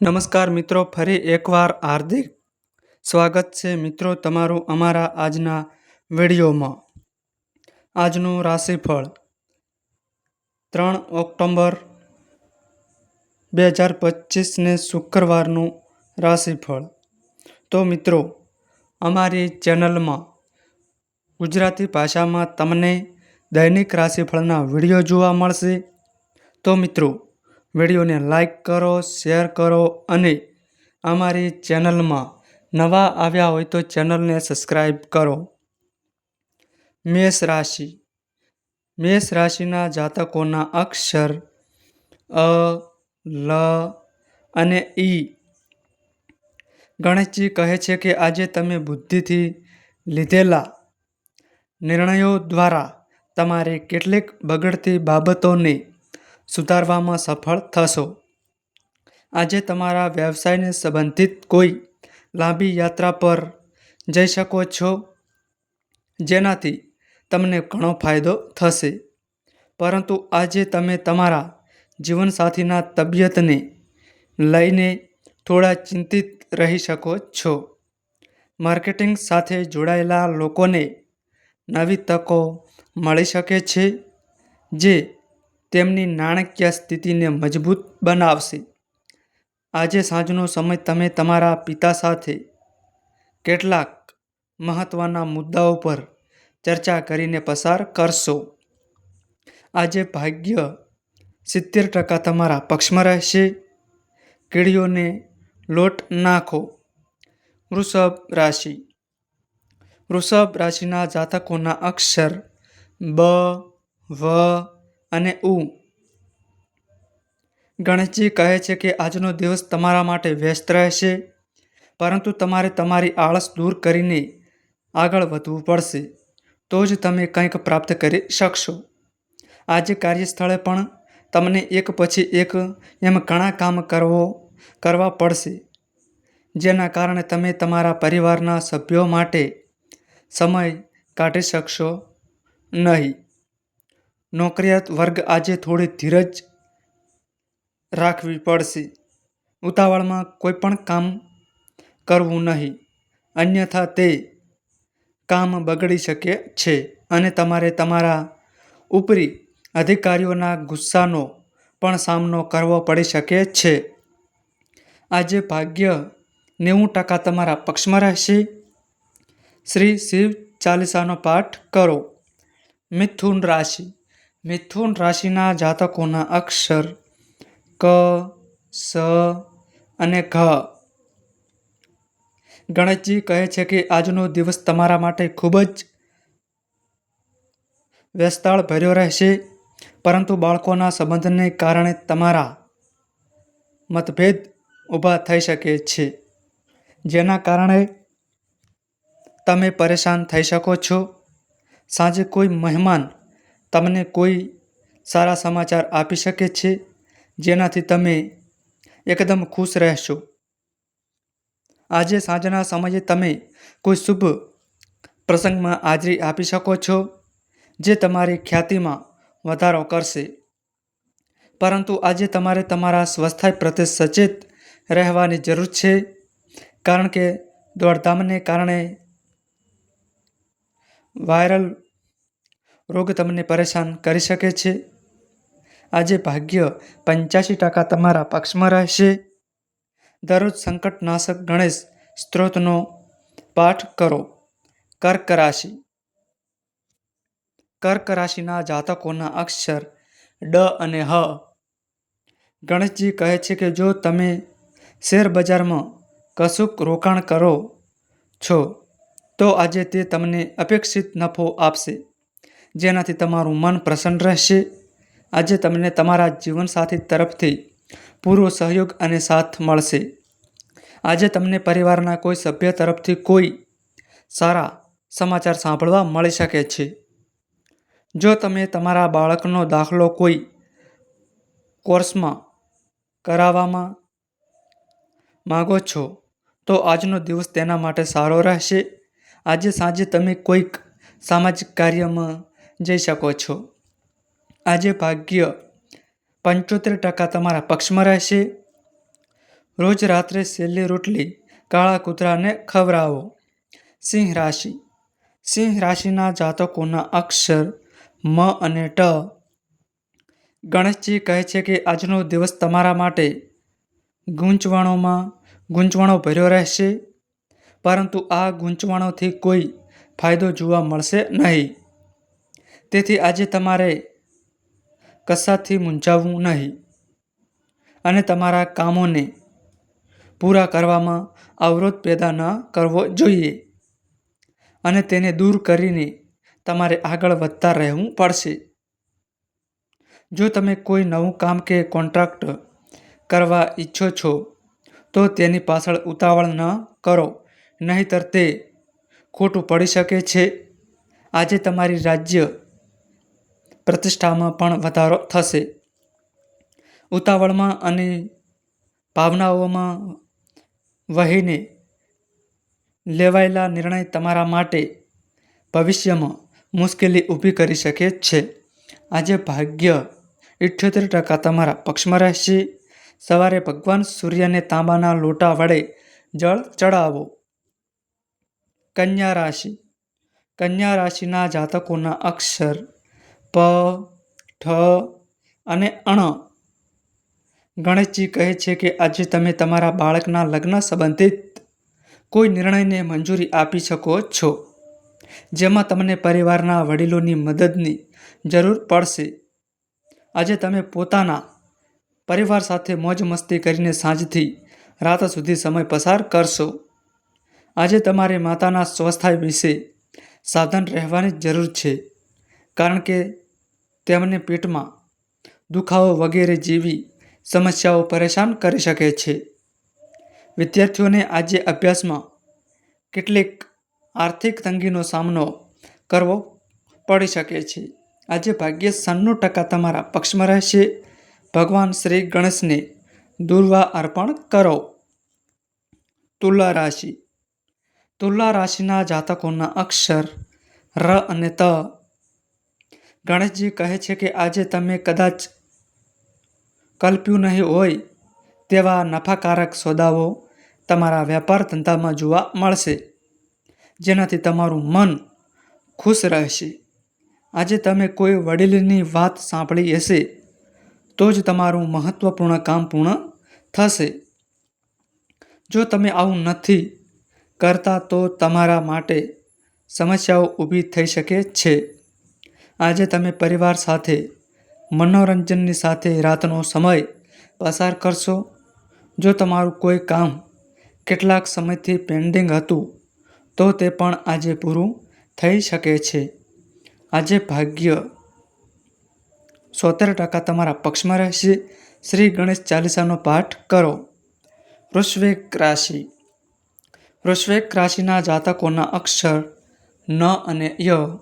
નમસ્કાર મિત્રો, ફરી એકવાર હાર્દિક સ્વાગત છે મિત્રો તમારું અમારા આજના વિડીયોમાં. આજનું રાશિફળ ત્રણ ઓક્ટોબર બે હજાર પચીસને શુક્રવારનું રાશિફળ. તો મિત્રો, અમારી ચેનલમાં ગુજરાતી ભાષામાં તમને દૈનિક રાશિફળના વીડિયો જોવા મળશે. તો મિત્રો વિડીયોને લાઈક કરો, શેર કરો અને અમારી ચેનલમાં નવા આવ્યા હોય તો ચેનલને સબસ્ક્રાઈબ કરો. મેષ રાશિ. મેષ રાશિના જાતકોના અક્ષર અ, લ અને ઈ. ગણેશજી કહે છે કે આજે તમે બુદ્ધિથી લીધેલા નિર્ણયો દ્વારા તમારી કેટલીક બગડતી બાબતોને સુધારવામાં સફળ થશો. આજે તમારા વ્યવસાયને સંબંધિત કોઈ લાંબી યાત્રા પર જઈ શકો છો, જેનાથી તમને ઘણો ફાયદો થશે. પરંતુ આજે તમે તમારા જીવનસાથીના તબિયતને લઈને થોડા ચિંતિત રહી શકો છો. માર્કેટિંગ સાથે જોડાયેલા લોકોને નવી તકો મળી શકે છે, જે તેમની નાણાકીય સ્થિતિને મજબૂત બનાવશે. આજે સાંજનો સમય તમે તમારા પિતા સાથે કેટલાક મહત્ત્વના મુદ્દાઓ પર ચર્ચા કરીને પસાર કરશો. આજે ભાગ્ય સિત્તેર ટકા તમારા પક્ષમાં રહેશે. કીડીઓને લોટ નાખો. વૃષભ રાશિ. વૃષભ રાશિના જાતકોના અક્ષર બ, વ અને ઉ. ગણેશજી કહે છે કે આજનો દિવસ તમારા માટે વ્યસ્ત રહેશે, પરંતુ તમારે તમારી આળસ દૂર કરીને આગળ વધવું પડશે. તો જ તમે કંઈક પ્રાપ્ત કરી શકશો. આજે કાર્યસ્થળે પણ તમને એક પછી એક એમ ઘણા કામ કરવો, કરવા પડશે, જેના કારણે તમે તમારા પરિવારના સભ્યો માટે સમય કાઢી શકશો નહીં. નોકરિયાત વર્ગ આજે થોડી ધીરજ રાખવી પડશે. ઉતાવળમાં કોઈ પણ કામ કરવું નહીં, અન્યથા તે કામ બગડી શકે છે અને તમારે તમારા ઉપરી અધિકારીઓના ગુસ્સાનો પણ સામનો કરવો પડી શકે છે. આજે ભાગ્ય નેવું ટકા તમારા પક્ષમાં રહેશે. શ્રી શિવ ચાલીસાનો પાઠ કરો. મિથુન રાશિ મિથુન રાશિના જાતકોના અક્ષર ક, સ અને ઘ. ગણેશજી કહે છે કે આજનો દિવસ તમારા માટે ખૂબ જ વ્યસ્તાળ ભર્યો રહેશે, પરંતુ બાળકોના સંબંધને કારણે તમારા મતભેદ ઊભા થઈ શકે છે, જેના કારણે તમે પરેશાન થઈ શકો છો. સાંજે કોઈ મહેમાન તમને કોઈ સારા સમાચાર આપી શકે છે? જેનાથી તમે એકદમ ખુશ રહેશો. આજે સાંજના સમયે તમે કોઈ શુભ પ્રસંગમાં હાજરી આપી શકો છો, જે તમારી ખ્યાતિમાં વધારો કરશે. પરંતુ આજે તમારે તમારા સ્વાસ્થ્ય પ્રત્યે સચેત રહેવાની જરૂર છે, કારણ કે દોડધામને કારણે વાયરલ રોગ તમને પરેશાન કરી શકે છે. આજે ભાગ્ય પંચ્યાસી ટકા તમારા પક્ષમાં રહેશે. દરરોજ સંકટનાશક ગણેશ સ્ત્રોતનો પાઠ કરો. કર્ક રાશિ. કર્ક રાશિના જાતકોના અક્ષર ડ અને હ. ગણેશજી કહે છે કે જો તમે શેર બજારમાં કશુંક રોકાણ કરો છો, તો આજે તે તમને અપેક્ષિત નફો આપશે. જેનાથી તમારું મન પ્રસન્ન રહેશે. આજે તમને તમારા જીવનસાથી તરફથી પૂરો સહયોગ અને સાથ મળશે. આજે તમને પરિવારના કોઈ સભ્ય તરફથી કોઈ સારા સમાચાર સાંભળવા મળી શકે છે. જો તમે તમારા બાળકનો દાખલો કોઈ કોર્સમાં કરાવવામાં માગો છો, તો આજનો દિવસ તેના માટે સારો રહેશે. આજે સાંજે તમે કોઈક સામાજિક કાર્યમાં જઈ શકો છો. આજે ભાગ્ય પંચોતેર ટકા તમારા પક્ષમાં રહેશે. રોજ રાત્રે છેલ્લી રોટલી, કાળા કૂતરાને ખવડાવો. સિંહ રાશિ. સિંહ રાશિના જાતકોના અક્ષર મ અને ટ. ગણેશજી કહે છે કે આજનો દિવસ તમારા માટે ગૂંચવણોમાં ગૂંચવણો ભર્યો રહેશે. પરંતુ આ ગૂંચવણોથી કોઈ ફાયદો જોવા મળશે નહીં. તેથી આજે તમારે કશાથી મૂંઝાવવું નહીં અને તમારા કામોને પૂરા કરવામાં અવરોધ પેદા ન કરવો જોઈએ અને તેને દૂર કરીને તમારે આગળ વધતા રહેવું પડશે. જો તમે કોઈ નવું કામ કે કોન્ટ્રાક્ટ કરવા ઈચ્છો છો, તો તેની પાછળ ઉતાવળ ન કરો, નહીંતર તે ખોટું પડી શકે છે. આજે તમારી રાજ્ય પ્રતિષ્ઠામાં પણ વધારો થશે. ઉતાવળમાં અને ભાવનાઓમાં વહીને લેવાયેલા નિર્ણય તમારા માટે ભવિષ્યમાં મુશ્કેલી ઊભી કરી શકે છે. આજે ભાગ્ય ઇઠ્યોતેર ટકા તમારા પક્ષમાં રહેશે. સવારે ભગવાન સૂર્યને તાંબાના લોટા વડે જળ ચડાવો. કન્યા રાશિ. કન્યા રાશિના જાતકોના અક્ષર પ, ઠ અને અણ. ગણેશજી કહે છે કે આજે તમે તમારા બાળકના લગ્ન સંબંધિત કોઈ નિર્ણયને મંજૂરી આપી શકો છો, જેમાં તમને પરિવારના વડીલોની મદદની જરૂર પડશે. આજે તમે પોતાના પરિવાર સાથે મોજ મસ્તી કરીને સાંજથી રાત સુધી સમય પસાર કરશો. આજે તમારે માતાના સ્વાસ્થ્ય વિશે સાવધાન રહેવાની જરૂર છે. કારણ કે તેમને પેટમાં દુખાવો વગેરે જેવી સમસ્યાઓ પરેશાન કરી શકે છે. વિદ્યાર્થીઓને આજે અભ્યાસમાં કેટલીક આર્થિક તંગીનો સામનો કરવો પડી શકે છે. આજે ભાગ્ય સન્નું ટકા તમારા પક્ષમાં રહેશે. ભગવાન શ્રી ગણેશને દુર્વા અર્પણ કરો. તુલા રાશિ. તુલા રાશિના જાતકોના અક્ષર ર અને ત ગણેશજી કહે છે કે આજે તમે કદાચ કલ્પ્યું નહીં હોય તેવા નફાકારક સોદાઓ તમારા વેપાર ધંધામાં જોવા મળશે, જેનાથી તમારું મન ખુશ રહેશે. આજે તમે કોઈ વડીલની વાત સાંભળી હશે, તો જ તમારું મહત્વપૂર્ણ કામ પૂર્ણ થશે. જો તમે આવું નથી કરતા, તો તમારા માટે સમસ્યાઓ ઊભી થઈ શકે છે. આજે તમે પરિવાર સાથે, મનોરંજનની સાથે રાતનો સમય પસાર કરશો? જો તમારું કોઈ કામ કેટલાક સમયથી પેન્ડિંગ હતું, તો તે પણ આજે પૂરું થઈ શકે છે. આજે ભાગ્ય સોતેર ટકા તમારા પક્ષમાં રહેશે. શ્રી ગણેશ ચાલીસાનો પાઠ કરો. વૃશ્વિક રાશિ. વૃશ્વિક રાશિના જાતકોના અક્ષર ન અને ય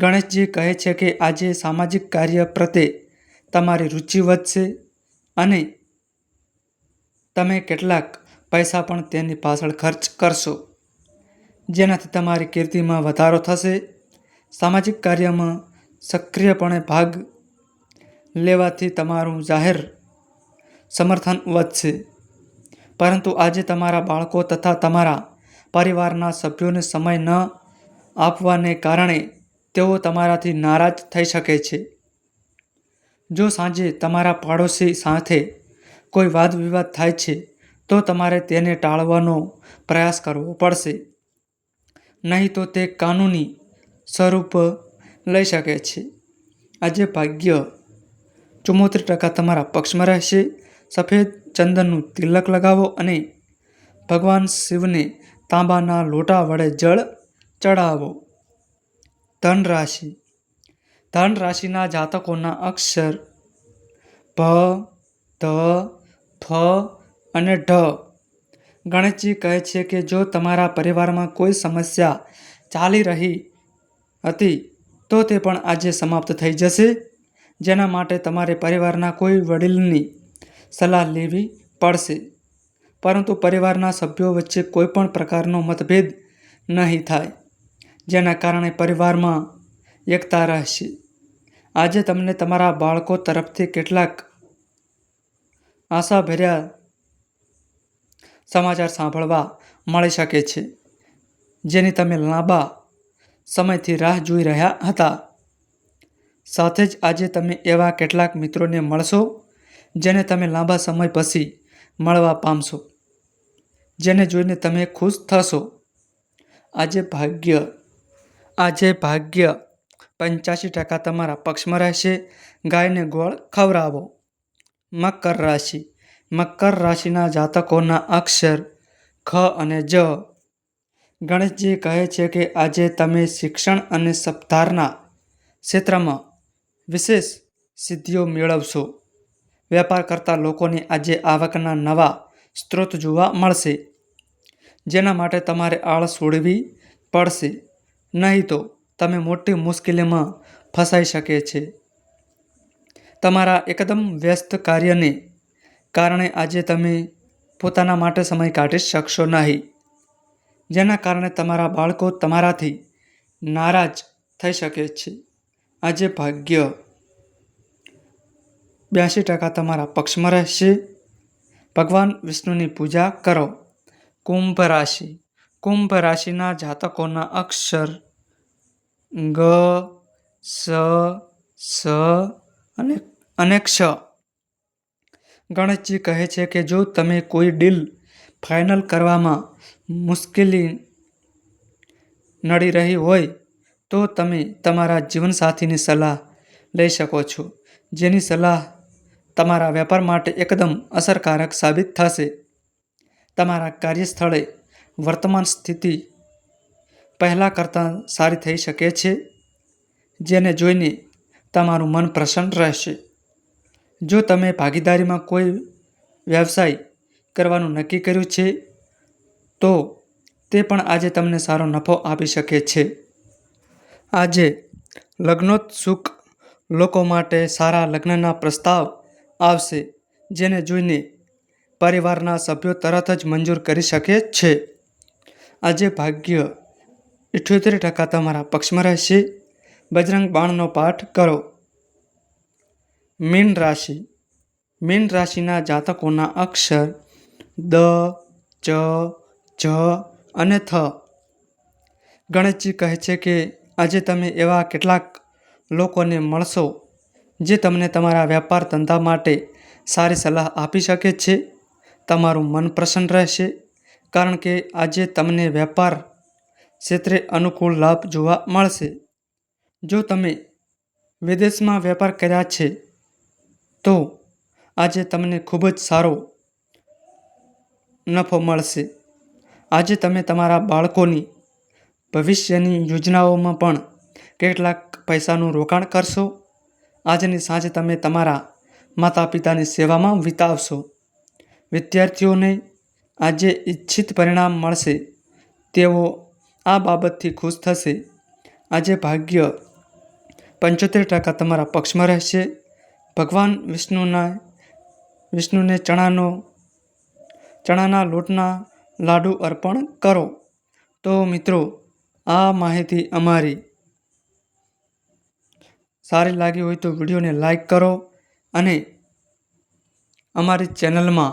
ગણેશજી કહે છે કે આજે સામાજિક કાર્ય પ્રત્યે તમારી રુચિ વધશે અને તમે કેટલાક પૈસા પણ તેની પાછળ ખર્ચ કરશો. જેનાથી તમારી કીર્તિમાં વધારો થશે. સામાજિક કાર્યમાં સક્રિયપણે ભાગ લેવાથી તમારું જાહેર સમર્થન વધશે. પરંતુ આજે તમારા બાળકો તથા તમારા પરિવારના સભ્યોને સમય ન આપવાને કારણે તેઓ તમારાથી નારાજ થઈ શકે છે. જો સાંજે તમારા પાડોશી સાથે કોઈ વાદ વિવાદ થાય છે, તો તમારે તેને ટાળવાનો પ્રયાસ કરવો પડશે. નહીં તો તે કાનૂની સ્વરૂપ લઈ શકે છે. આજે ભાગ્ય ચુમ્મોતેર ટકા તમારા પક્ષમાં રહેશે. સફેદ ચંદનનું તિલક લગાવો અને ભગવાન શિવને તાંબાના લોટા વડે જળ ચડાવો. ધન રાશિ ધન રાશિના જાતકોના અક્ષર ભ ધ, ફ અને ઢ. ગણેશજી કહે છે કે જો તમારા પરિવારમાં કોઈ સમસ્યા ચાલી રહી હતી, તો તે પણ આજે સમાપ્ત થઈ જશે. જેના માટે તમારે પરિવારના કોઈ વડીલની સલાહ લેવી પડશે. પરંતુ પરિવારના સભ્યો વચ્ચે કોઈ પણ પ્રકારનો મતભેદ નહીં થાય. જેના કારણે પરિવારમાં એકતા રહેશે. આજે તમને તમારા બાળકો તરફથી કેટલાક આશાભર્યા સમાચાર સાંભળવા મળી શકે છે, જેની તમે લાંબા સમયથી રાહ જોઈ રહ્યા હતા. સાથે જ આજે તમે એવા કેટલાક મિત્રોને મળશો, જેને તમે લાંબા સમય પછી મળવા પામશો, જેને જોઈને તમે ખુશ થશો. આજે ભાગ્ય આજે ભાગ્ય પંચ્યાસી ટકા તમારા પક્ષમાં રહેશે. ગાયને ગોળ ખવડાવો. મકર રાશિ. મકર રાશિના જાતકોના અક્ષર ખ અને જ. ગણેશજી કહે છે કે આજે તમે શિક્ષણ અને સપ્તાહના ક્ષેત્રમાં વિશેષ સિદ્ધિઓ મેળવશો. વેપાર કરતા લોકોને આજે આવકના નવા સ્ત્રોત જોવા મળશે. જેના માટે તમારે આળસ છોડવી પડશે. નહીં તો તમે મોટી મુશ્કેલીમાં ફસાઈ શકે છે. તમારા એકદમ વ્યસ્ત કાર્યને કારણે આજે તમે પોતાના માટે સમય કાઢી શકશો નહીં. જેના કારણે તમારા બાળકો તમારાથી નારાજ થઈ શકે છે. આજે ભાગ્ય બ્યાસી ટકા તમારા પક્ષમાં રહેશે. ભગવાન વિષ્ણુની પૂજા કરો. કુંભ રાશિ. કુંભ રાશિના જાતકોના અક્ષર ગ, સ સ અને અને ક્ષ. ગણેશજી કહે છે કે જો તમે કોઈ ડીલ ફાઇનલ કરવામાં મુશ્કેલી નડી રહી હોય, તો તમે તમારા જીવનસાથીની સલાહ લઈ શકો છો, જેની સલાહ તમારા વેપાર માટે એકદમ અસરકારક સાબિત થશે. તમારા કાર્યસ્થળે વર્તમાન સ્થિતિ પહેલાં કરતાં સારી થઈ શકે છે, જેને જોઈને તમારું મન પ્રસન્ન રહેશે. જો તમે ભાગીદારીમાં કોઈ વ્યવસાય કરવાનું નક્કી કર્યું છે, તો તે પણ આજે તમને સારો નફો આપી શકે છે. આજે લગ્નોત્સુક લોકો માટે સારા લગ્નના પ્રસ્તાવ આવશે, જેને જોઈને પરિવારના સભ્યો તરત જ મંજૂર કરી શકે છે. આજે ભાગ્ય ઇઠ્યોતેર ટકા તમારા પક્ષમાં રહેશે. બજરંગ બાણનો પાઠ કરો. મીન રાશિ. મીન રાશિના જાતકોના અક્ષર દ, ચ, જ અને થ. ગણેશજી કહે છે કે આજે તમે એવા કેટલાક લોકોને મળશો જે તમને તમારા વેપાર ધંધા માટે સારી સલાહ આપી શકે છે. તમારું મન પ્રસન્ન રહેશે. કારણ કે આજે તમને વેપાર ક્ષેત્રે અનુકૂળ લાભ જોવા મળશે. જો તમે વિદેશમાં વેપાર કર્યા છે, તો આજે તમને ખૂબ જ સારો નફો મળશે. આજે તમે તમારા બાળકોની ભવિષ્યની યોજનાઓમાં પણ કેટલાક પૈસાનું રોકાણ કરશો. આજની સાંજે તમે તમારા માતા પિતાની સેવામાં વિતાવશો. વિદ્યાર્થીઓને આજે ઈચ્છિત પરિણામ મળશે, તેઓ આ બાબતથી ખુશ થશે. આજે ભાગ્ય પંચોતેર ટકા તમારા પક્ષમાં રહેશે. ભગવાન વિષ્ણુના, વિષ્ણુને ચણાનો, ચણાના લોટના લાડુ અર્પણ કરો. તો મિત્રો, આ માહિતી અમારી. સારી લાગી હોય તો વિડીયોને લાઈક કરો અને અમારી ચેનલમાં